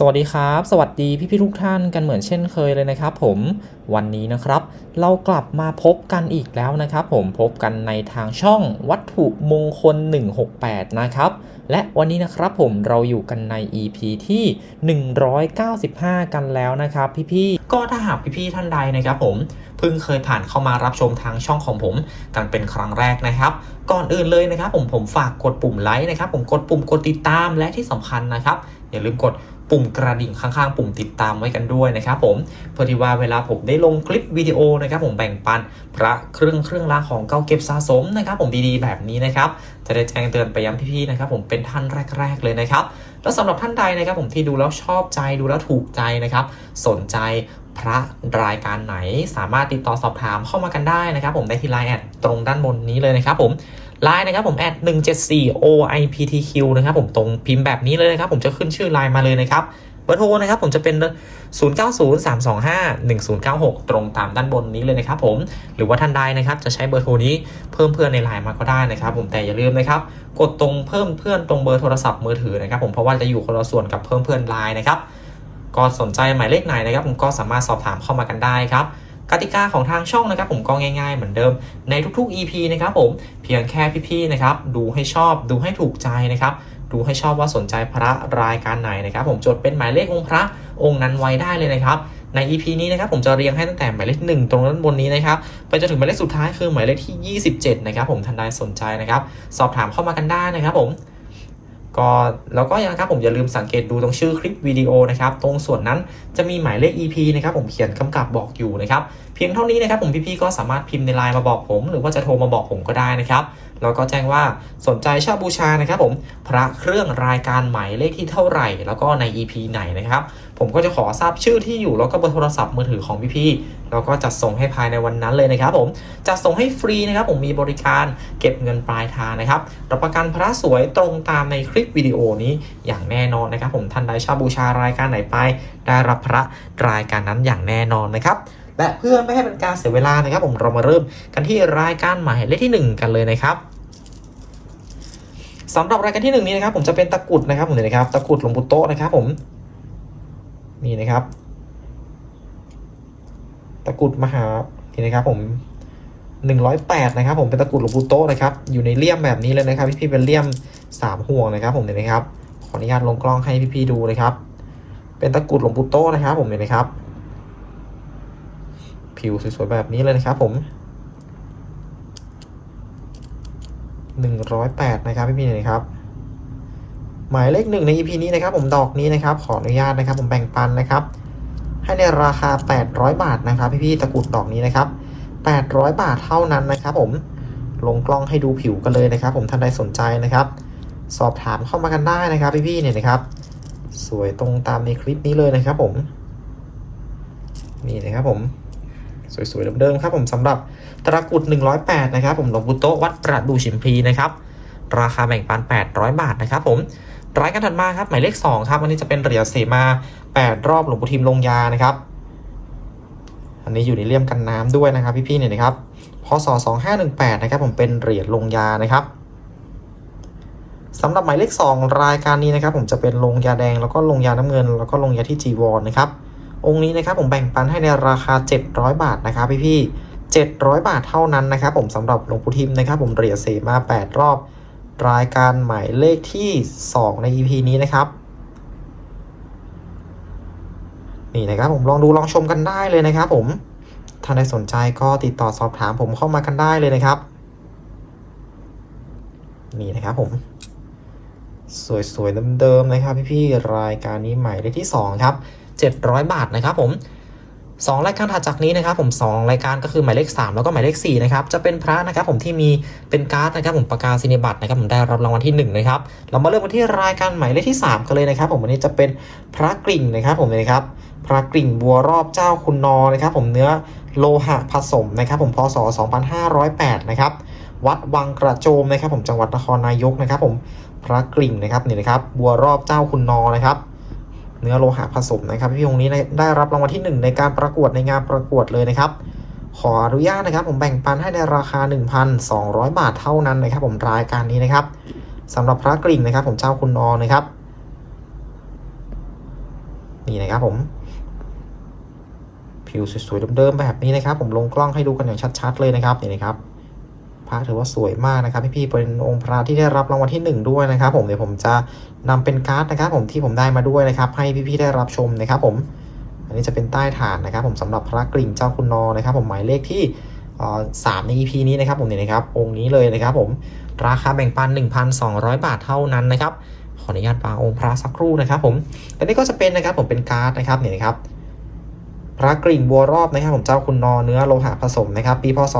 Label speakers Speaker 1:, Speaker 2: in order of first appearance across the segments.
Speaker 1: สวัสดีครับ สวัสดีพี่พี่ทุกท่านกันเหมือนเช่นเคยเลยนะครับ ผมวันนี้นะครับ เรากลับมาพบกันอีกแล้วนะครับ ผมพบกันในทางช่องวัตถุมงคล 168 นะครับ และวันนี้นะครับผมเราอยู่กันใน EP ที่ 195 กันแล้วนะครับพี่ๆก็ถ้าหากพี่ๆท่านใดนะครับผมเพิ่งเคยผ่านเข้ามารับชมทางช่องของผมกันเป็นครั้งแรกนะครับ ก่อนอื่นเลยนะครับ ผมผมฝากกดปุ่มไลค์นะครับ ผมกดปุ่มกดติดตามและที่สำคัญนะครับอย่าลืมกด ปุ่มกระดิ่งข้างๆ ปุ่มติดตามไว้กันด้วยนะครับผมเพื่อที่ว่าเวลาผมได้ลงคลิปวิดีโอนะครับผมแบ่งปันพระเครื่องเครื่องรางของเก่าเก็บสะสมนะครับผมดีๆแบบนี้นะครับจะได้แจ้งเตือนไปยังพี่ๆนะครับผมเป็นท่านแรก ๆ เลยนะครับแล้วสำหรับท่านใดนะครับผมที่ดูแล้วชอบใจดูแล้วถูกใจนะครับ สนใจพระรายการไหนสามารถติดต่อสอบถามเข้ามากันได้นะครับ ผมได้ที่ไลน์แอดตรงด้านบนนี้เลยนะครับผม ไลน์นะครับผมแอด174 OIPTQ นะครับผมตรงพิมพ์แบบนี้เลยนะครับผมจะขึ้นชื่อไลน์มาเลยนะครับเบอร์โทรนะครับผมจะเป็น 0903251096 ตรงตามด้านบนนี้เลยนะครับผมหรือว่าท่านใดนะครับจะใช้เบอร์โทรนี้เพิ่มเพื่อนในไลน์มาก็ได้นะครับ ผมแต่อย่าลืมนะครับกดตรงเพิ่มเพื่อนตรงเบอร์โทรศัพท์มือถือนะครับผมเพราะว่าจะอยู่คนละส่วนกับเพิ่มเพื่อนไลน์นะครับก็สนใจหมายเลขไหนนะครับผมก็สามารถสอบถามเข้ามากันได้ครับ กติกาของทางช่องนะครับผมก็ง่าย ๆ เหมือนเดิมในทุกๆ EP นะครับผมเพียงแค่พี่ๆนะครับดูให้ชอบดูให้ถูกใจนะครับดูให้ชอบว่าสนใจพระรายการไหนนะครับผมจดเป็นหมายเลของค์พระองค์นั้นไว้ได้เลยนะครับใน EP นี้นะครับผมจะเรียงให้ตั้งแต่หมายเลขหนึ่งตรงด้านบนนี้นะครับไปจนถึงหมายเลขสุดท้ายคือหมายเลขที่ 27 นะครับผมท่านใดสนใจนะครับสอบถามเข้ามากันได้นะครับผม ก็แล้วก็ยังนะครับผมอย่าลืมสังเกตดูตรงชื่อคลิปวิดีโอนะครับ ตรงส่วนนั้นจะมีหมายเลข EP นะครับผมเขียนกำกับบอกอยู่นะครับ เพียงเท่านี้นะครับผมพี่ๆก็สามารถพิมพ์ในไลน์มาบอกผม หรือว่าจะโทรมาบอกผมก็ได้นะครับแล้วก็แจ้งว่าสนใจเช่าบูชานะครับผมพระเครื่องรายการหมายเลขที่เท่าไหร่ แล้วก็ใน EP ไหนนะครับผมก็จะขอทราบชื่อที่อยู่แล้วก็เบอร์โทรศัพท์มือถือของพี่ๆแล้วก็จัดส่งให้ภายในวันนั้นเลยนะครับผมจัดส่งให้ฟรีนะครับผมมีบริการเก็บเงินปลายทางนะครับรับประกันพระสวยตรงตามในคลิปวิดีโอนี้อย่างแน่นอนนะครับผมท่านใดเช่าบูชารายการไหนไป ได้รับพระรายการนั้นอย่างแน่นอนนะครับ และเพื่อไม่ให้เป็นการเสียเวลานะครับ ผมเรามาเริ่มกันที่รายการหมายเลขที่ 1 กันเลยนะครับสำหรับรายการที่ 1 นี้นะครับ ผมจะเป็นตะกุดนะครับผมเนี่ยนะครับตะกุดหลวงปู่โตนะครับผมนี่นะครับ ตะกุดมหานี่นะครับผม108นะครับผมเป็นตะกุดหลวงปู่โตนะครับอยู่ในเลี่ยมแบบนี้เลยนะครับพี่ๆเป็นเลี่ยมสามห่วงนะครับ ผมเนี่ยนะครับขออนุญาตลงกล้องให้พี่ๆดูนะครับ เป็นตะกุดหลวงปู่โตนะครับ ผมเนี่ยนะครับ ผิวสวยๆแบบนี้เลยนะครับผมหนึ่งร้อยแปดนะครับพี่พี่นะครับ หมายเลขหนึ่งใน EP นี้นะครับ ผมดอกนี้นะครับ ขออนุญาตนะครับ ผมแบ่งปันนะครับ ให้ในราคา 800 บาทนะครับ พี่พี่ๆตะกรุดดอกนี้นะครับ 800 บาทเท่านั้นนะครับ ผมลงกล้องให้ดูผิวกันเลยนะครับ ผมท่านใดสนใจนะครับ สอบถามเข้ามากันได้นะครับ พี่พี่ๆเนี่ยนะครับ สวยตรงตามในคลิปนี้เลยนะครับ ผม นี่นะครับผม สวยๆเดิมๆครับผมสำหรับตะกรุด 108 นะครับผมหลวงปู่โตวัดประดูชิมพีนะครับราคาแบ่งปัน 800 บาทนะครับผมรายการถัดมาครับหมายเลข 2 ครับอันนี้จะเป็นเหรียญเสมา 8 รอบหลวงปู่ทิมลงยานะครับ อันนี้อยู่ในเลี่ยมกันน้ำด้วยนะครับพี่ๆเนี่ยนะครับพศ2518 นะครับผมเป็นเหรียญลงยานะครับสำหรับหมายเลข 2 รายการนี้นะครับ ผมจะเป็นลงยาแดงแล้วก็ลงยาน้ำเงิน แล้วก็ลงยาที่จีวรนะครับ องค์นี้นะครับผมแบ่งปันให้ในราคา 700 บาทนะครับพี่พี่700 บาทเท่านั้นนะครับผมสำหรับหลวงปู่ทิมนะครับผมเหรียญเสมา 8 รอบ รายการหมายเลขที่ 2 ใน EP นี้นะครับนี่นะครับผมลองดูลองชมกันได้เลยนะครับผมถ้าใครสนใจก็ติดต่อสอบถามผมเข้ามากันได้เลยนะครับ นี่นะครับผม สวยๆเดิมๆนะครับพี่ๆรายการนี้ใหมายเลขที่ 2 ครับ 700 บาทนะครับผม2รายการถัดจากนี้นะครับผม 2 รายการก็คือหมายเลข 3 แล้วก็หมายเลข4นะครับจะเป็นพระนะครับผมที่มีเป็นการ์ดนะครับผมประกาศนียบัตรนะครับผมได้รับรางวัลที่1นะครับเรามาเริ่มกันที่รายการหมายเลขที่ 3 กันเลยนะครับ ผมวันนี้จะเป็นพระกริ่งนะครับผมนะครับพระกริ่งบัวรอบเจ้าคุณนอนะครับผมเนื้อโลหะผสมนะครับผมพศ 2508 นะครับวัดวังกระโจมนะครับผมจังหวัดนครนายกนะครับผมพระกริ่งนะครับนี่นะครับบัวรอบเจ้าคุณนอนะครับ เนื้อโลหะผสมนะครับพี่องนี้ได้รับรางวัลที่ 1 ในการประกวดในงานประกวดเลยนะครับ ขออนุญาตนะครับ ผมแบ่งปันให้ในราคา 1,200 บาทเท่านั้นนะครับ ผมรายการนี้นะครับสำหรับพระกริ่งนะครับ ผมเจ้าคุณนอนะครับนี่นะครับผมผิวสวยๆเดิมๆแบบนี้นะครับ ผมลงกล้องให้ดูกันอย่างชัดๆเลยนะครับนี่นะครับ พระถือว่าสวยมากนะครับ พี่ๆเป็นองค์พระที่ได้รับรางวัลที่หนึ่งด้วยนะครับ ผมเดี๋ยวผมจะนำเป็นการ์ดนะครับ ผมที่ผมได้มาด้วยนะครับ ให้พี่ๆได้รับชมนะครับ ผม อันนี้จะเป็นใต้ฐานนะครับ ผมสำหรับพระกริ่งเจ้าคุณนอนะครับ ผมหมายเลขที่สามใน EP นี้นะครับ ผมเนี่ยนะครับ องค์นี้เลยนะครับ ผมราคาแบ่งปัน 1,200 บาทเท่านั้นนะครับขออนุญาตวางองค์พระสักครู่นะครับ ผมและนี่ก็จะเป็นนะครับ ผมเป็นการ์ดนะครับเนี่ยนะครับพระกริ่งบัวรอบนะครับ ผมเจ้าคุณนอเนื้อโลหะผสมนะครับ ปีพศ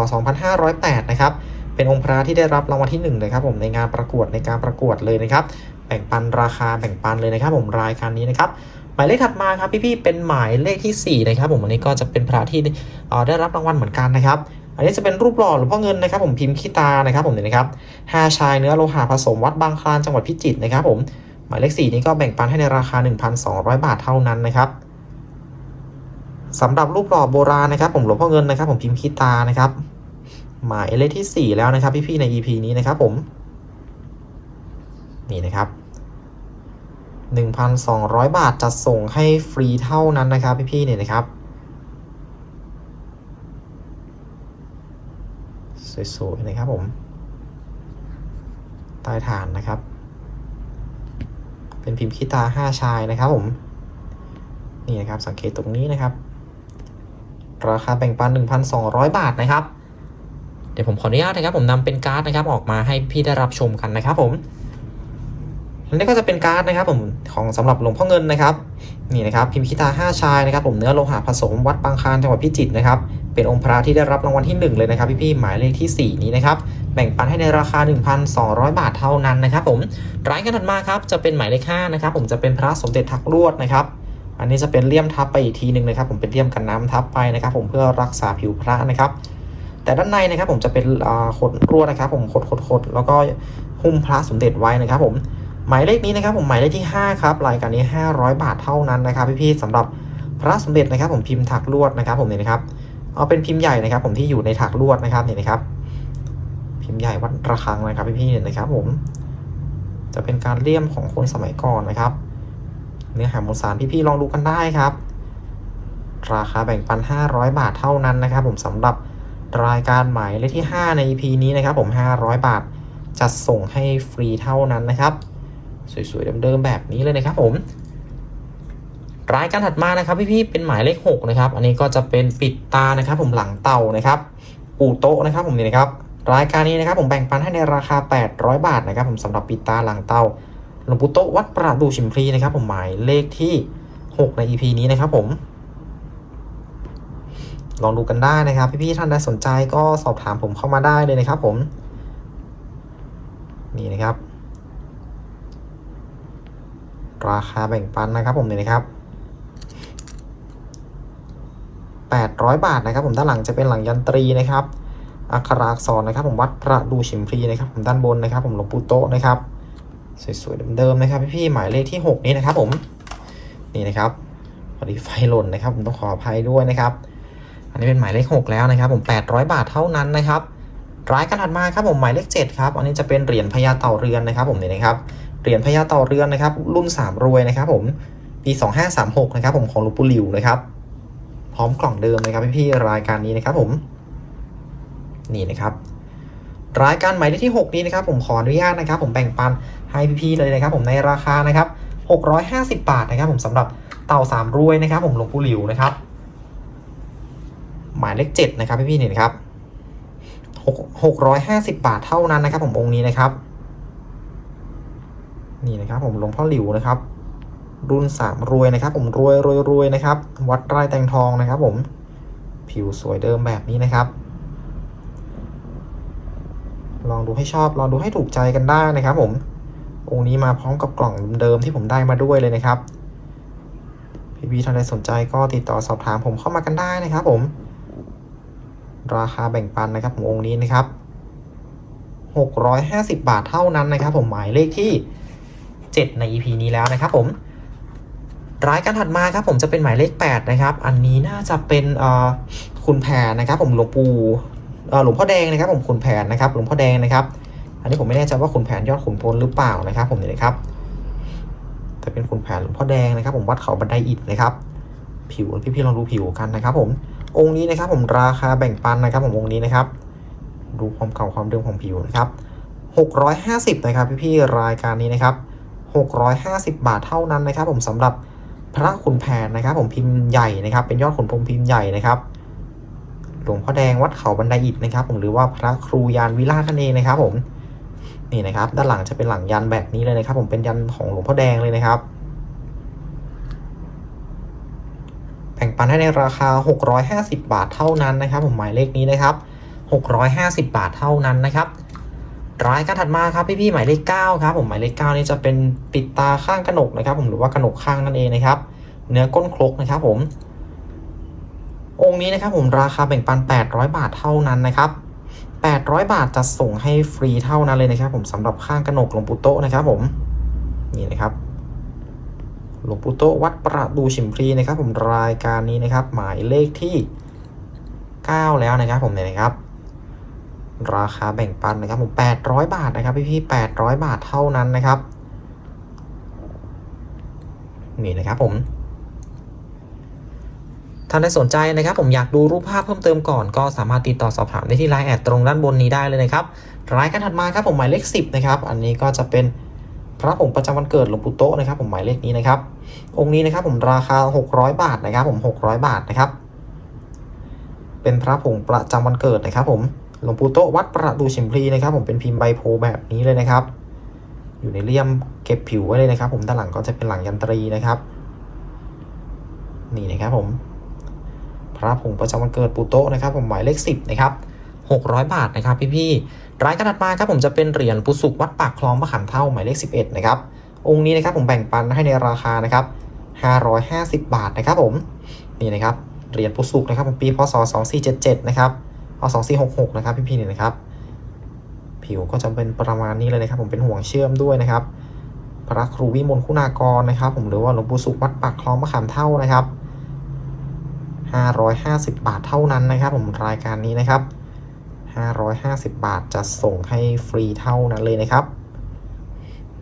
Speaker 1: 2508 นะครับ เป็นองค์พระที่ได้รับรางวัลที่1นะครับผมในงานประกวดในการประกวดเลยนะครับ แบ่งปันราคาแบ่งปันเลยนะครับ ผมรายการนี้นะครับหมายเลขถัดมาครับพี่ๆเป็นหมายเลขที่4นะครับผมอันนี้ก็จะเป็นพระที่ได้รับรางวัลเหมือนกันนะครับอันนี้จะเป็นรูปหล่อหลวงพ่อเงินนะครับ ผมพิมพ์ขี้ตานะครับ ผมเนี่ยนะครับห้าชายเนื้อโลหะผสมวัดบางคลานจังหวัดพิจิตรนะครับ ผมหมายเลข4นี้ก็แบ่งปันให้ในราคา 1,200 บาทเท่านั้นนะครับสำหรับรูปหล่อโบราณนะครับ ผมหลวงพ่อเงินนะครับ ผมพิมพ์ขี้ตานะครับ หมายเลขที่ 4 แล้วนะครับพี่ๆใน EP นี้นะครับผมนี่นะครับ 1,200 บาทจัดส่งให้ฟรีเท่านั้นนะครับพี่ๆเนี่ยนะครับ สวยๆนะครับผมใต้ฐานนะครับ เป็นพิมพ์ขี้ตาห้าชายนะครับผม นี่นะครับสังเกตตรงนี้นะครับ ราคาแบ่งปัน 1,200 บาทนะครับ เดี๋ยวผมขออนุญาตนะครับ ผมนำเป็นการ์ดนะครับ ออกมาให้พี่ได้รับชมกันนะครับ ผมอันนี้ก็จะเป็นการ์ดนะครับ ผมของสำหรับหลวงพ่อเงินนะครับ นี่นะครับพิมพ์ขี้ตาห้าชายนะครับ ผมเนื้อโลหะผสมวัดบางคานจังหวัดพิจิตรนะครับเป็นองค์พระที่ได้รับรางวัลที่ 1 เลยนะครับพี่ๆหมายเลขที่ 4 นี้นะครับแบ่งปันให้ในราคา 1,200 บาทเท่านั้นนะครับ ผมรายการถัดมาครับจะเป็นหมายเลข5นะครับ ผมจะเป็นพระสมเด็จทักลวดนะครับอันนี้จะเป็นเลี่ยมทับไปอีกทีหนึ่งนะครับ ผมเป็นเลี่ยมกันน้ำทับไปนะครับ ผมเพื่อรักษาผิวพระนะครับ แต่ด้านในนะครับผมจะเป็นอ่าขดลวนะครับ ผมขดขดขดแล้วก็หุ้มพระสมเด็จไว้นะครับ ผมหมายเลขนี้นะครับ ผมหมายเลขที่ 5 ครับรายการนี้ 500 บาทเท่านั้นนะครับพี่ๆสำหรับพระสมเด็จนะครับ ผมพิมพ์ถักลวดนะครับ ผมเนี่ยนะครับเอาเป็นพิมพ์ใหญ่นะครับ ผมที่อยู่ในถักลวดนะครับเนี่ยนะครับ พิมพ์ใหญ่วัดระฆังนะครับพี่ๆเนี่ยนะครับ ผม จะเป็นการเลี่ยมของคนสมัยก่อนนะครับ เนื้อหามวลสารพี่ๆลองดูกันได้ครับ ราคาแบ่งปัน 500 บาทเท่านั้นนะครับ ผมสำหรับ รายการหมายเลขที่ 5 ใน EP นี้นะครับผม 500 บาท จัดส่งให้ฟรีเท่านั้นนะครับ สวยๆเดิมๆแบบนี้เลยนะครับผมรายการถัดมานะครับพี่ๆเป็นหมายเลข 6 นะครับ อันนี้ก็จะเป็นปิดตานะครับ ผมหลังเต่านะครับปูโต๊ะนะครับ ผมนี่นะครับ รายการนี้นะครับ ผมแบ่งปันให้ในราคา 800 บาทนะครับ ผมสำหรับปิดตาหลังเต่าหลวงปู่โต๊ะวัดประดูชิมพลีนะครับ ผมหมายเลขที่ 6 ใน EP นี้นะครับผม ลองดูกันได้นะครับ พี่ๆท่านใดสนใจก็สอบถามผมเข้ามาได้เลยนะครับ ผม นี่นะครับ ราคาแบ่งปันนะครับ ผมเนี่ยนะครับ800 บาทนะครับ ผมด้านหลังจะเป็นหลังยันตรีนะครับ อักขระอักษรนะครับ ผมวัดประดูฉิมพลีนะครับ ผมด้านบนนะครับ ผมหลวงปู่โตะนะครับสวยๆเดิมๆนะครับ พี่ๆหมายเลขที่ 6 นี้นะครับ ผมนี่นะครับพอดีไฟหล่นนะครับ ผมต้องขออภัยด้วยนะครับ อันนี้เป็นหมายเลข 6 แล้วนะครับ ผม 800 บาทเท่านั้นนะครับรายการถัดมาครับผมหมายเลข 7 ครับ อันนี้จะเป็นเหรียญพญาเต่าเรือนนะครับผมนี่นะครับเหรียญพญาเต่าเรือนนะครับ รุ่น 3 รวยนะครับผมปี 2536 นะครับผมของลวงปู่หลิวนะครับพร้อมกล่องเดิมนะครับพี่ๆรายการนี้นะครับผมนี่นะครับรายการหมายเลขที่ 6 นี้นะครับผมขออนุญาตนะครับ ผมแบ่งปันให้พี่ๆเลยนะครับ ผมในราคานะครับ650 บาทนะครับ ผมสำหรับเต่าสามรวยนะครับ ผมหลวงปู่หลิวนะครับ หมายเลขเจ็ดนะครับพี่ๆเนี่ยนครับหกหกร้อยห้าสิบบาทเท่านั้นนะครับ ผมองค์นี้นะครับ นี่นะครับ ผมหลวงพ่อหลิวนะครับ รุ่นสามรวยนะครับ ผมรวยรวยรวยนะครับ วัดไร่แตงทองนะครับ ผมผิวสวยเดิมแบบนี้นะครับ ลองดูให้ชอบลองดูให้ถูกใจกันได้นะครับ ผมองค์นี้มาพร้อมกับกล่องเดิมที่ผมได้มาด้วยเลยนะครับพี่พี่ท่านใดสนใจก็ติดต่อสอบถามผมเข้ามากันได้นะครับผม ราคาแบ่งปันนะครับผมองค์นี้นะครับ 650 บาทเท่านั้นนะครับ ผมหมายเลขที่ 7 ใน EP นี้แล้วนะครับผมรายการถัดมาครับผมจะเป็นหมายเลข 8 นะครับ อันนี้น่าจะเป็นคุณแผนนะครับ ผมหลวงปู่หลวงพ่อแดงนะครับ ผมคุณแผนนะครับหลวงพ่อแดงนะครับ อันนี้ผมไม่แน่ใจว่าขุนแผนยอดขุนพลหรือเปล่านะครับ ผมนี่นะครับจะเป็นขุนแผนหลวงพ่อแดงนะครับ ผมวัดเขาบันไดอิฐนะครับ ผิวพี่ๆลองดูผิวกันนะครับ ผม องค์นี้นะครับผมราคาแบ่งปันนะครับผมองค์นี้นะครับ ดูความเก่าความเดิมของผิวนะครับ650นะครับพี่ๆรายการนี้นะครับ650 บาทเท่านั้นนะครับ ผมสำหรับพระขุนแผนนะครับ ผมพิมพ์ใหญ่นะครับ เป็นยอดขุนพรมพิมพ์ใหญ่นะครับหลวงพ่อแดงวัดเขาบันไดอิฐนะครับ ผมหรือว่าพระครูยานวิราชนั่นเองนะครับ ผมนี่นะครับ ด้านหลังจะเป็นหลังยันแบบนี้เลยนะครับ ผมเป็นยันของหลวงพ่อแดงเลยนะครับ แบ่งปันให้ในราคา 650 บาทเท่านั้นนะครับ ผมหมายเลขนี้นะครับ 650 บาทเท่านั้นนะครับรายการถัดมาครับพี่ๆหมายเลข9ครับผมหมายเลข9นี่จะเป็นปิดตาข้างกระหนกนะครับ ผมหรือว่ากระหนกข้างนั่นเองนะครับ เนื้อก้นครกนะครับ ผม องค์นี้นะครับ ผมราคาแบ่งปัน 800 บาทเท่านั้นนะครับ 800 บาทจะส่งให้ฟรีเท่านั้นเลยนะครับ ผมสำหรับข้างกระหนกหลวงปู่โตนะครับ ผมนี่นะครับ หลวงปู่โตวัดประดูฉิมพลีนะครับ ผมรายการนี้นะครับ หมายเลขที่ 9 แล้วนะครับ ผมเนี่ยนะครับ ราคาแบ่งปันนะครับ ผม800 บาทนะครับ พี่พี่ๆ800 บาทเท่านั้นนะครับนี่นะครับผมท่านใดสนใจนะครับ ผมอยากดูรูปภาพเพิ่มเติมก่อนก็สามารถติดต่อสอบถามได้ที่ไลน์แอดตรงด้านบนนี้ได้เลยนะครับรายการถัดมาครับผมหมายเลข10นะครับอันนี้ก็จะเป็น พระผงประจำวันเกิดหลวงปู่โตนะครับผมหมายเลขนี้นะครับ องค์นี้นะครับผมราคา 600 บาทนะครับ ผม 600 บาทนะครับ เป็นพระผงประจำวันเกิดนะครับ ผมหลวงปู่โตวัดประดูชิมพลีนะครับ ผมเป็นพิมพ์ใบโพแบบนี้เลยนะครับ อยู่ในเลี่ยมเก็บผิวไว้เลยนะครับ ผมด้านหลังก็จะเป็นหลังยันตรีนะครับ นี่นะครับผม พระผงประจำวันเกิดปู่โตนะครับ ผมหมายเลข10นะครับ600 บาทนะครับพี่ๆ รายการถัดมาครับผมจะเป็นเหรียญปุสุกวัดปากคลองมะขามเท่าหมายเลข 11 นะครับ องค์นี้นะครับผมแบ่งปันให้ในราคานะครับ550 บาทนะครับผมนี่นะครับเหรียญปุสุกนะครับผมปีพศ 2477 นะครับเอา2466 นะครับพี่ๆนี่นะครับ ผิวก็จะเป็นประมาณนี้เลยนะครับ ผมเป็นห่วงเชื่อมด้วยนะครับ พระครูวิมลคุณากรนะครับ ผมหรือว่าหลวงปู่สุขวัดปากคลองมะขามเท่านะครับ550 บาทเท่านั้นนะครับ ผมรายการนี้นะครับ 550 บาท จะส่งให้ฟรีเท่านั้นเลยนะครับ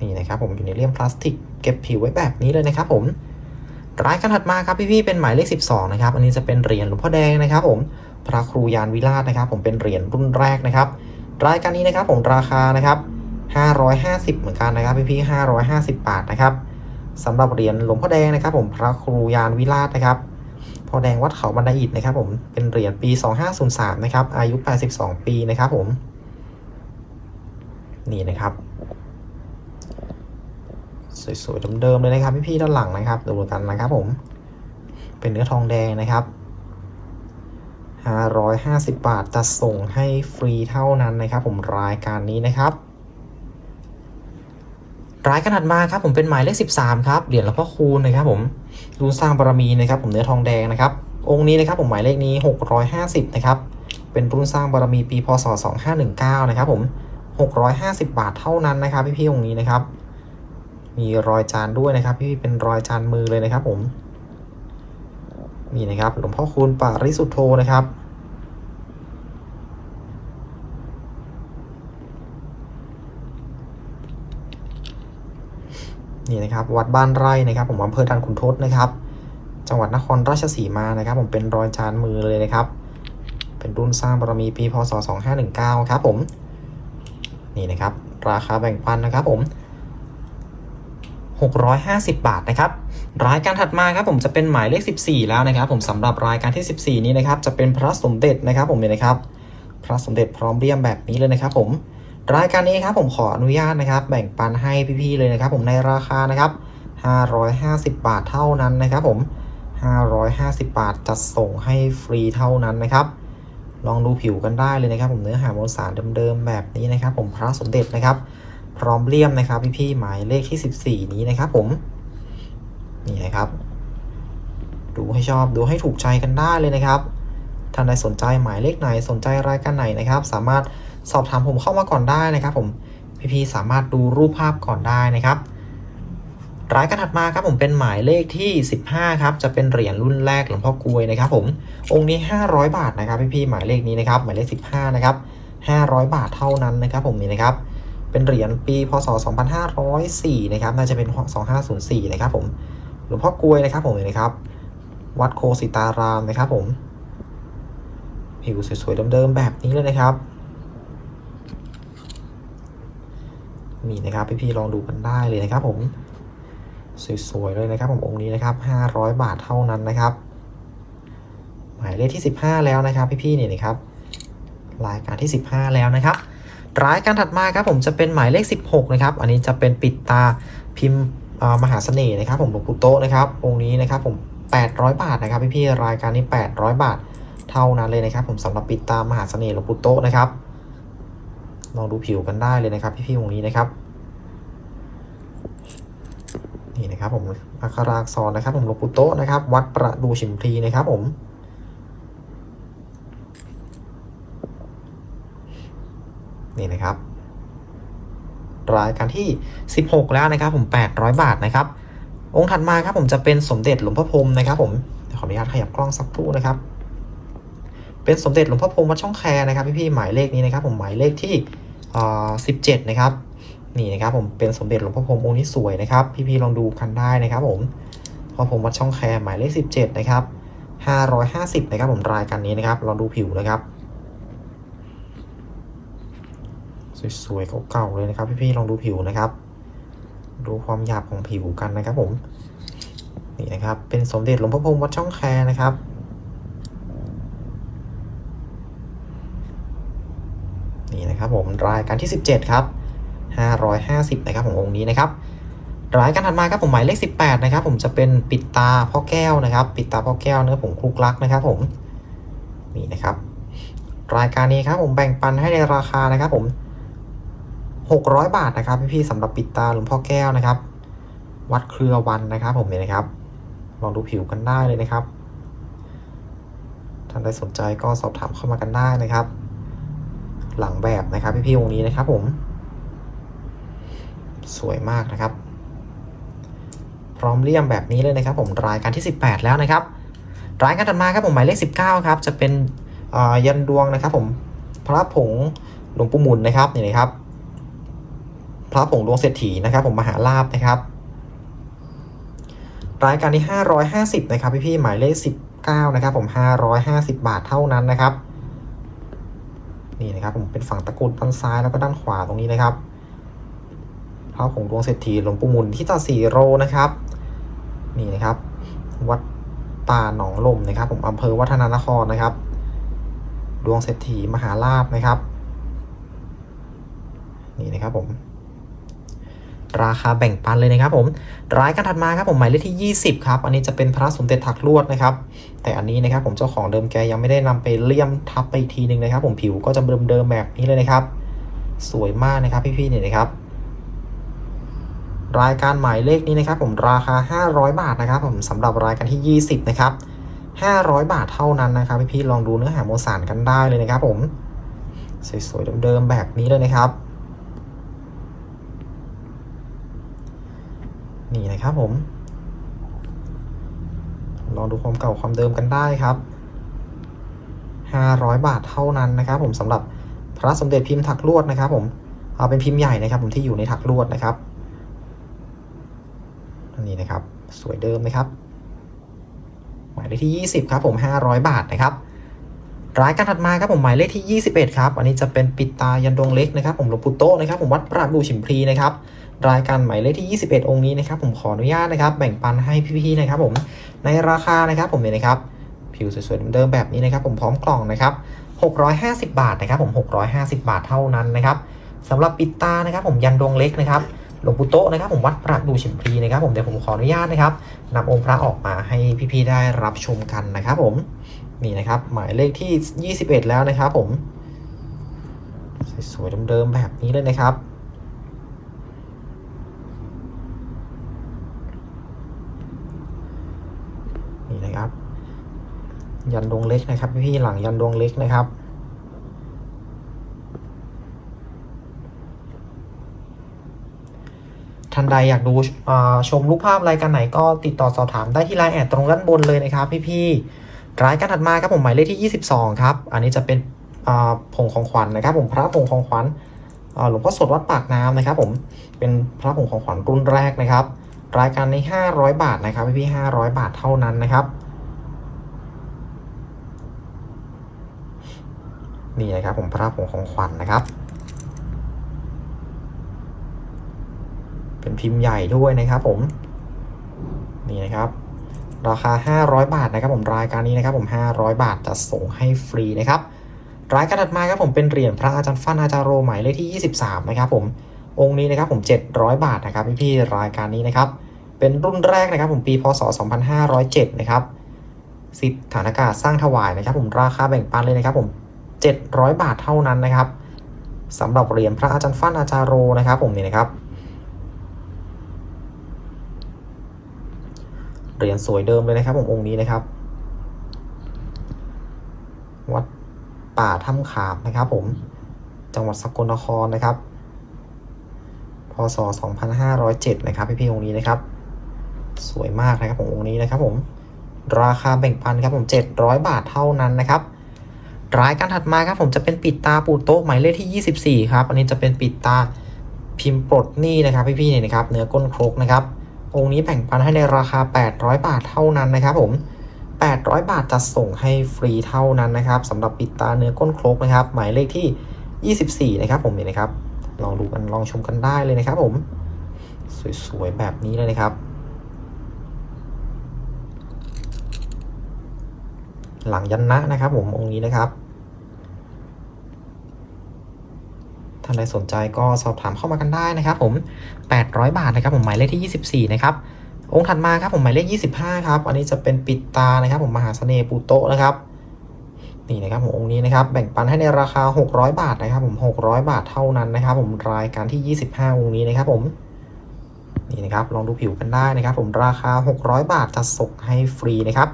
Speaker 1: นี่นะครับผมอยู่ในเลี่ยมพลาสติก เก็บผิวไว้แบบนี้เลยนะครับผมรายการถัดมาครับพี่ๆเป็นหมายเลข 12 นะครับ อันนี้จะเป็นเหรียญหลวงพ่อแดงนะครับ ผมพระครูยานวิราชนะครับ ผมเป็นเหรียญรุ่นแรกนะครับ รายการนี้นะครับผมราคานะครับ 550 เหมือนกันนะครับพี่ๆ550 บาทนะครับสำหรับเหรียญหลวงพ่อแดงนะครับ ผมพระครูยานวิราชนะครับ อแดงวัดเขาบันไดอิฐนะครับผมเป็นเหรียญปี 2503 นะครับ อายุ 82 ปีนะครับผม นี่นะครับ สวยๆเดิมๆเลยนะครับพี่ๆด้านหลังนะครับดูกันนะครับผม เป็นเนื้อทองแดงนะครับ550 บาทจะส่งให้ฟรีเท่านั้นนะครับ ผมรายการนี้นะครับ รายการถัดมาครับผมเป็นหมายเลข 13 ครับ เหรียญหลวงพ่อคูณนะครับผมรุ่นสร้างบารมีนะครับ ผมเนื้อทองแดงนะครับ องค์นี้นะครับผมหมายเลขนี้ 650 นะครับ เป็นรุ่นสร้างบารมีปีพศ 2519 นะครับผม 650 บาทเท่านั้นนะครับ พี่ๆองค์นี้นะครับ มีรอยจานด้วยนะครับ พี่ๆเป็นรอยจานมือเลยนะครับผมนี่นะครับหลวงพ่อคูณปาริสุทโธนะครับ นี่นะครับวัดบ้านไร่นะครับ ผมอำเภอด่านขุนทดนะครับ จังหวัดนครราชสีมานะครับ ผมเป็นรอยจานมือเลยนะครับ เป็นรุ่นสร้างบารมีปีพศ 2519 ครับผมนี่นะครับ ราคาแบ่งปันนะครับผม 650 บาทนะครับ รายการถัดมาครับผมจะเป็นหมายเลข 14 แล้วนะครับ ผมสำหรับรายการที่ 14 นี้นะครับ จะเป็นพระสมเด็จนะครับ ผมเนี่ยนะครับ พระสมเด็จพร้อมเรียมแบบนี้เลยนะครับ ผม รายการนี้ครับผมขออนุญาตนะครับ แบ่งปันให้พี่ๆเลยนะครับ ผมในราคานะครับ 550 บาทเท่านั้นนะครับ ผม 550 บาทจะส่งให้ฟรีเท่านั้นนะครับ ลองดูผิวกันได้เลยนะครับ ผมเนื้อหามวลสารเดิมๆแบบนี้นะครับ ผมพระสมเด็จนะครับ พร้อมเลี่ยมนะครับ พี่ๆหมายเลขที่ 14 นี้นะครับ ผมนี่นะครับ ดูให้ชอบดูให้ถูกใจกันได้เลยนะครับ ท่านใดสนใจหมายเลขไหนสนใจรายการไหนนะครับ สามารถสอบถามผมเข้ามาก่อนได้นะครับผมพี่ๆสามารถดูรูปภาพก่อนได้นะครับรายการถัดมาครับผมเป็นหมายเลขที่ 15ครับจะเป็นเหรียญรุ่นแรกหลวงพ่อกลวยนะครับผมองค์นี้ 500 บาทนะครับพี่ๆหมายเลขนี้นะครับหมายเลข 15นะครับ500 บาทเท่านั้นนะครับผมนี่นะครับเป็นเหรียญปีพศ 2504นะครับน่าจะเป็น 2504นะครับผมหลวงพ่อกลวยนะครับผมเห็นไหมครับวัดโคสิตารามนะครับผม ผิวสวยๆเดิมๆแบบนี้เลยนะครับนี่นะครับพี่ๆลองดูกันได้เลยนะครับ ผมสวยๆเลยนะครับ ผมองค์นี้นะครับ500 บาทเท่านั้นนะครับ หมายเลขที่ 15 แล้วนะครับ พี่ๆนี่นะครับรายการที่ 15 แล้วนะครับรายการถัดมาครับผมจะเป็นหมายเลข 16 นะครับ อันนี้จะเป็นปิดตาพิมพ์มหาเสน่ห์นะครับ ผมหลวงปู่โตนะครับองค์นี้นะครับ ผม 800 บาทนะครับ พี่ๆรายการนี้ 800 บาท เท่านั้นเลยนะครับผมสำหรับปิดตามหาเสน่ห์หลวงปู่โตนะครับลองดูผิวกันได้เลยนะครับ พี่ๆองค์นี้นะครับ นี่นะครับผมอักขราอักษรนะครับ ผมหลวงปู่โตนะครับ วัดประดูชิมพลีนะครับผมนี่นะครับรายการที่ 16 แล้วนะครับ ผม 800 บาทนะครับ องค์ถัดมาครับผมจะเป็นสมเด็จหลวงพ่อพรมนะครับ ผมขออนุญาตขยับกล้องสักครู่นะครับ เป็นสมเด็จหลวงพ่อพรหมวัดช่องแคนะครับพี่ๆหมายเลขนี้นะครับ ผมหมายเลขที่เอ่อ17นะครับนี่นะครับผมเป็นสมเด็จหลวงพ่อพรหมองค์นี้สวยนะครับ พี่ๆลองดูกันได้นะครับ ผมพ่อพรหมวัดช่องแคหมายเลข17นะครับ550นะครับผมรายการนี้นะครับลองดูผิวนะครับ สวยๆเก่าๆเลยนะครับ พี่ๆลองดูผิวนะครับ ดูความหยาบของผิวกันนะครับ ผมนี่นะครับเป็นสมเด็จหลวงพ่อพรหมวัดช่องแคนะครับ นี่นะครับผมรายการที่ 17 ครับ 550 นะครับขององค์นี้นะครับรายการถัดมาครับผมหมายเลข 18 นะครับ ผมจะเป็นปิดตาพ่อแก้วนะครับ ปิดตาพ่อแก้วเนื้อผงคลุกลักนะครับ ผมนี่นะครับ รายการนี้ครับผมแบ่งปันให้ในราคานะครับ ผม 600 บาทนะครับพี่ๆสำหรับปิดตาหลวงพ่อแก้วนะครับ วัดเครือวันนะครับ ผมเนี่ยนะครับลองดูผิวกันได้เลยนะครับท่านใดสนใจก็สอบถามเข้ามากันได้นะครับ หลังแบบนะครับ พี่ๆองค์นี้นะครับผม สวยมากนะครับ พร้อมเลี่ยมแบบนี้เลยนะครับ ผมรายการที่ 18 แล้วนะครับ รายการถัดมาครับผมหมายเลข 19 ครับ จะเป็นยันดวงนะครับ ผมพระผงหลวงปู่หมุนนะครับนี่นะครับ พระผงดวงเศรษฐีนะครับ ผมมหาลาบนะครับ รายการที่ 550 นะครับพี่ๆหมายเลข 19 นะครับ ผม 550 บาทเท่านั้นนะครับ นี่นะครับผมเป็นฝั่งตะกุดด้านซ้ายแล้วก็ด้านขวาตรงนี้นะครับพระของดวงเศรษฐีหลวงปู่มุนที่ตาสีโรนะครับ นี่นะครับ วัดป่าหนองลมนะครับ ผมอำเภอวัฒนานครนะครับ ดวงเศรษฐีมหาลาบนะครับ นี่นะครับผม ราคาแบ่งปันเลยนะครับผมรายการถัดมาครับผมหมายเลขที่ 20 ครับ อันนี้จะเป็นพระสมเด็จถักลวดนะครับ แต่อันนี้นะครับผมเจ้าของเดิมแกยังไม่ได้นำไปเลี่ยมทับไปทีหนึ่งนะครับ ผมผิวก็จะเดิมๆแบบนี้เลยนะครับ สวยมากนะครับพี่ๆเนี่ยนะครับ รายการหมายเลขนี้นะครับ ผมราคา 500 บาทนะครับ ผมสำหรับรายการที่ 20 นะครับ 500 บาทเท่านั้นนะครับพี่ๆลองดูเนื้อหาโมสารกันได้เลยนะครับ ผมสวยๆเดิมๆแบบนี้เลยนะครับ นี่นะครับผม ลองดูความเก่าความเดิมกันได้ครับ 500 บาทเท่านั้นนะครับ ผมสำหรับพระสมเด็จพิมพ์ถักลวดนะครับ ผมเอาเป็นพิมพ์ใหญ่นะครับ ผมที่อยู่ในถักลวดนะครับอันนี้นะครับ สวยเดิมนะครับ หมายเลขที่ 20 ครับผม 500 บาทนะครับ รายการถัดมาครับผมหมายเลขที่ 21 ครับ อันนี้จะเป็นปิดตายันดวงเล็กนะครับ ผมหลวงปู่โตนะครับ ผมวัดประดูฉิมพลีนะครับ รายการหมายเลขที่ 21 องค์นี้นะครับ ผมขออนุญาตนะครับ แบ่งปันให้พี่ๆนะครับ ผมในราคานะครับ ผมเนี่ยนะครับ ผิวสวยๆเดิมๆแบบนี้นะครับ ผมพร้อมกล่องนะครับ 650 บาทนะครับ ผม 650 บาทเท่านั้นนะครับสำหรับปิดตานะครับ ผมยันดวงเล็กนะครับหลวงปู่โตนะครับผมวัดประดูฉิมพลีนะครับ ผมเดี๋ยวผมขออนุญาตนะครับนำองค์พระออกมาให้พี่ๆได้รับชมกันนะครับ ผม นี่นะครับ หมายเลขที่ 21 แล้วนะครับผม สวยๆเดิมๆแบบนี้เลยนะครับนี่นะครับ ยันดวงเล็กนะครับพี่หลังยันดวงเล็กนะครับท่านใดอยากดูชมรูปภาพรายการไหนก็ติดต่อสอบถามได้ที่ไลน์แอดตรงด้านบนเลยนะครับพี่ๆ รายการถัดมาครับผมหมายเลขที่ 22 ครับ อันนี้จะเป็นผงของขวัญนะครับ ผมพระผงของขวัญหลวงพ่อสดวัดปากน้ำนะครับผมเป็นพระผงของขวัญรุ่นแรกนะครับ รายการใน 500 บาทนะครับพี่ๆ500 บาทเท่านั้นนะครับนี่นะครับผมพระผงของขวัญนะครับ เป็นพิมพ์ใหญ่ด้วยนะครับผมนี่นะครับ ราคา 500 บาทนะครับผมรายการนี้นะครับผม500 บาทจะส่งให้ฟรีนะครับรายการถัดมาครับผมเป็นเหรียญพระอาจารย์ฟันอาจารย์โรหมายเลขที่ 23 นะครับผมองค์นี้นะครับผม 700 บาทนะครับพี่ๆรายการนี้นะครับ เป็นรุ่นแรกนะครับผมปีพศ 2507 นะครับสิทธิฐานอากาศสร้างถวายนะครับผมราคาแบ่งปันเลยนะครับผม 700 บาทเท่านั้นนะครับสำหรับเหรียญพระอาจารย์ฟันอาจารย์โรนะครับผมนี่นะครับ เหรียญสวยเดิมเลยนะครับผมองค์นี้นะครับ วัดป่าถ้ำขามนะครับ ผม จังหวัดสกลนครนะครับ พศ 2507 นะครับพี่ๆองค์นี้นะครับ สวยมากนะครับผมองค์นี้นะครับ ผม ราคาแบ่งปันครับผม 700 บาทเท่านั้นนะครับรายการถัดมาครับผมจะเป็นปิดตาปูโต๊ะหมายเลขที่ 24 ครับ อันนี้จะเป็นปิดตาพิมพ์ปลดหนี้นะครับพี่ๆเนี่ยนะครับ เนื้อก้นครกนะครับ องค์นี้แบ่งปันให้ในราคา 800 บาทเท่านั้นนะครับผม 800 บาทจะส่งให้ฟรีเท่านั้นนะครับสำหรับปิดตาเนื้อก้นครกนะครับ หมายเลขที่ 24 นะครับผมนี่นะครับ ลองดูกันลองชมกันได้เลยนะครับผม สวยๆ แบบนี้เลยนะครับ หลังยันนะนะครับผมองค์นี้นะครับานใดสนใจก็สอบถามเข้ามากันได้นะครับผม 800 บาทนะครับผมหมายเลขที่ 24 นะครับองค์ถัดมาครับผมหมายเลข 25 ครับ อันนี้จะเป็นปิดตานะครับ ผมมหาเสน่ห์ปูโตะนะครับนี่นะครับผมองค์นี้นะครับแบ่งปันให้ในราคา 600 บาทนะครับ ผม 600 บาทเท่านั้นนะครับ ผมรายการที่ 25 องค์นี้นะครับผมนี่นะครับลองดูผิวกันได้นะครับ ผมราคา 600 บาทจะส่งให้ฟรีนะครับ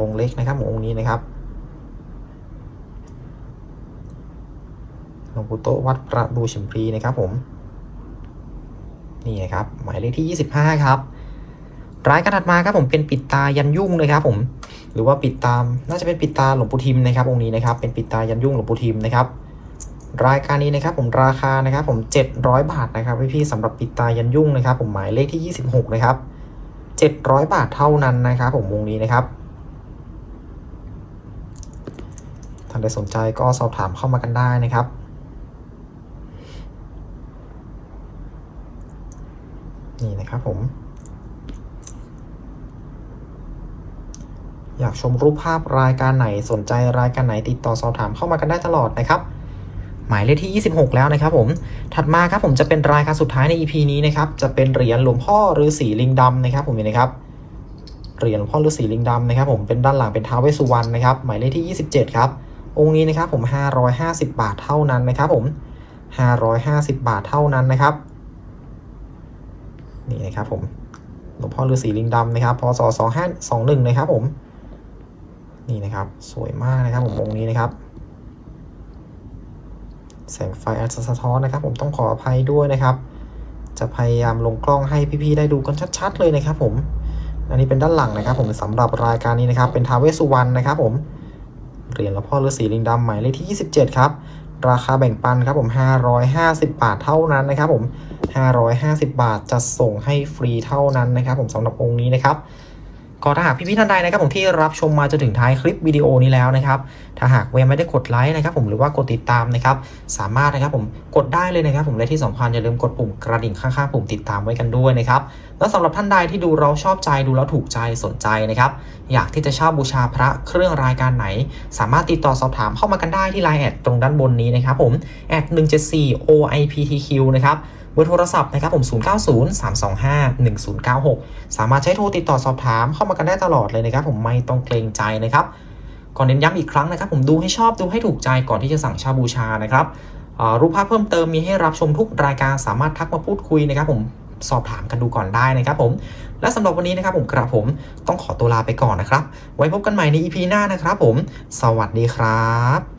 Speaker 1: องค์เล็กนะครับผมองค์นี้นะครับ หลวง ปู่โตวัดประดูชิมพลีนะครับผม นี่นะครับ หมายเลขที่ 25 ครับ รายการถัดมาครับผมเป็นปิดตายันยุ่งนะครับผม หรือว่าปิดตามน่าจะเป็นปิดตาหลวงปู่ทิมนะครับองค์นี้นะครับ เป็นปิดตายันยุ่งหลวงปู่ทิมนะครับ รายการนี้นะครับผมราคานะครับผม 700 บาทนะครับพี่ๆสำหรับปิดตายันยุ่งนะครับ ผมหมายเลขที่ 26 นะครับ 700 บาทเท่านั้นนะครับผมวงนี้นะครับท่านใดสนใจก็สอบถามเข้ามากันได้นะครับ นี่นะครับผม อยากชมรูปภาพรายการไหนสนใจรายการไหนติดต่อสอบถามเข้ามากันได้ตลอดนะครับ หมายเลขที่ 26 แล้วนะครับผม ถัดมาครับผมจะเป็นรายการสุดท้ายใน EP นี้นะครับ จะเป็นเหรียญหลวงพ่อฤาษีลิงดำนะครับ ผมนี่นะครับเหรียญหลวงพ่อฤาษีลิงดำนะครับผมเป็นด้านหลังเป็นท้าวเวสสุวรรณนะครับ หมายเลขที่ 27 ครับองค์นี้นะครับผม 550 บาทเท่านั้นนะครับผม 550 บาทเท่านั้นนะครับ นี่นะครับผมหลวงพ่อฤาษีลิงดำนะครับพศ2521นะครับผมนี่นะครับสวยมากนะครับผมองค์นี้นะครับ แสงไฟอาจจะสะท้อนนะครับ ผมต้องขออภัยด้วยนะครับ จะพยายามลงกล้องให้พี่ๆได้ดูกันชัด ๆ เลยนะครับผมอันนี้เป็นด้านหลังนะครับ ผมสำหรับรายการนี้นะครับ เป็นท้าเวสสุวรรณนะครับ ผมเหรียญหลวงพ่อฤาษีลิงดำหมายเลขที่ 27 ครับ ราคาแบ่งปันครับผม550 บาทเท่านั้นนะครับผม550 บาทจะส่งให้ฟรีเท่านั้นนะครับผมสำหรับองค์นี้นะครับ ก็ถ้าหากพี่ๆท่านใดนะครับผมที่รับชมมาจนถึงท้ายคลิปวิดีโอนี้แล้วนะครับถ้าหากยังไม่ได้กดไลค์นะครับผมหรือว่ากดติดตามนะครับสามารถนะครับผมกดได้เลยนะครับผมและที่สำคัญอย่าลืมกดปุ่มกระดิ่งข้างๆปุ่มติดตามไว้กันด้วยนะครับแล้วสำหรับท่านใดที่ดูเราชอบใจดูแล้วถูกใจสนใจนะครับอยากที่จะเช่าบูชาพระเครื่องรายการไหน สามารถติดต่อสอบถามเข้ามากันได้ที่ไลน์แอดตรงด้านบนนี้นะครับผมแอด174 OIPTQ นะครับ บอร์โทรศัพท์นะครับผม 0903251096 สามารถใช้โทรติดต่อสอบถามเข้ามากันได้ตลอดเลยนะครับผมไม่ต้องเกรงใจนะครับก่อนเน้นย้ำอีกครั้งนะครับผมดูให้ชอบดูให้ถูกใจก่อนที่จะสั่งชาบูชานะครับรูปภาพเพิ่มเติมมีให้รับชมทุกรายการสามารถทักมาพูดคุยนะครับผมสอบถามกันดูก่อนได้นะครับผม และสำหรับวันนี้นะครับผมกระผมต้องขอตัวลาไปก่อนนะครับ ไว้พบกันใหม่ใน EP หน้านะครับผม สวัสดีครับ